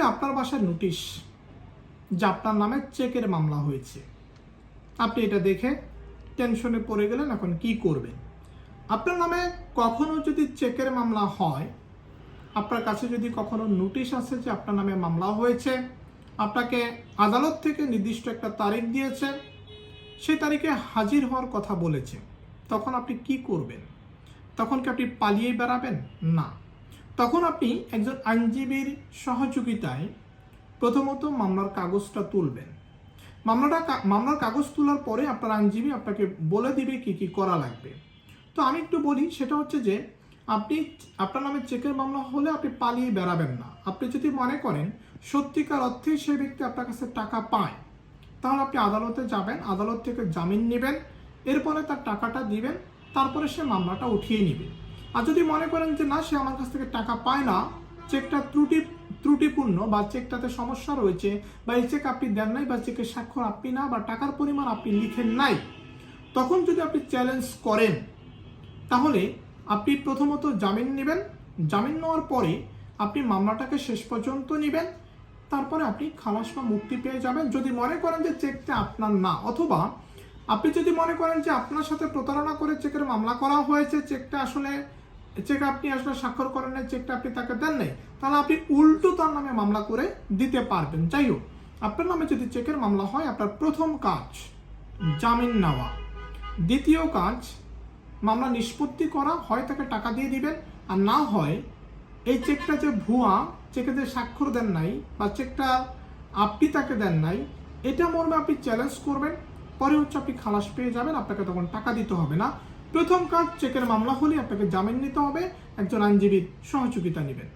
করে আপনার বাসায় নোটিশ যে আপনার নামে চেকের মামলা হয়েছে। আপনি এটা দেখে টেনশনে পড়ে গেলেন, এখন কি করবেন? আপনার নামে কখনো যদি চেকের মামলা হয়, আপনার কাছে যদি কখনো নোটিশ আসে যে আপনার নামে মামলা হয়েছে, আপনাকে আদালত থেকে নির্দিষ্ট একটা তারিখ দিয়েছে, সেই তারিখে হাজির হওয়ার কথা বলেছে, তখন আপনি কি করবেন? তখন কি আপনি পালিয়ে বেড়াবেন? না। তখন আপনি একজন আইনজীবীর সহযোগিতায় প্রথমত মামলার কাগজটা তুলবেন। মামলাটা মামলার কাগজ তোলার পরে আপনার আইনজীবী আপনাকে বলে দিবে কি কি করা লাগবে। তো আমি একটু বলি, সেটা হচ্ছে যে আপনি আপনার নামে চেকের মামলা হলে আপনি পালিয়ে বেড়াবেন না। আপনি যদি মনে করেন সত্যিকার অর্থে সেই ব্যক্তি আপনার কাছে টাকা পায়, তাহলে আপনি আদালতে যাবেন, আদালত থেকে জামিন নেবেন, এরপরে তার টাকাটা দিবেন, তারপরে সে মামলাটা উঠিয়ে নেবে। আর যদি মনে করেন যে না, সে আমার কাছ থেকে টাকা পায় না, চেকটা ত্রুটি, ত্রুটিপূর্ণ বা চেকটাতে সমস্যা রয়েছে বা এই চেক আপনি দেন নাই বা চেকের স্বাক্ষর আপনি না বা টাকার পরিমাণ আপনি লিখেন নাই, তখন যদি আপনি চ্যালেঞ্জ করেন, তাহলে আপনি প্রথমত জামিন নেবেন। জামিন নেওয়ার পরে আপনি মামলাটাকে শেষ পর্যন্ত নেবেন। তারপরে আপনি খালাস বা মুক্তি পেয়ে যাবেন। যদি মনে করেন যে চেকটা আপনার না, অথবা আপনি যদি মনে করেন যে আপনার সাথে প্রতারণা করে চেকের মামলা করা হয়েছে, চেকটা আসলে চেক আপনি আসলে স্বাক্ষর করেন নাই চেকটা আপনি তাকে দেন নাই, তাহলে আপনি উল্টো তার নামে মামলা করে দিতে পারবেন। যাই হোক, আপনার নামে যদি চেকের মামলা হয়, আপনার প্রথম কাজ, জামিন নেওয়া। দ্বিতীয় কাজ, মামলা নিষ্পত্তি করা, হয় তাকে টাকা দিয়ে দিবেন, আর না হয় এই চেকটা যে ভুয়া, চেকে যে স্বাক্ষর দেন নাই, বা চেকটা আপনি তাকে দেন নাই, এটা মর্মে আপনি চ্যালেঞ্জ করবেন, পরে হচ্ছে আপনি খালাস পেয়ে যাবেন, আপনাকে তখন টাকা দিতে হবে না। প্রথম কাজ চেকের মামলা হলে আপনাকে জামিন নিতে হবে। একজন আইনজীবীর সহযোগিতা নেবেন।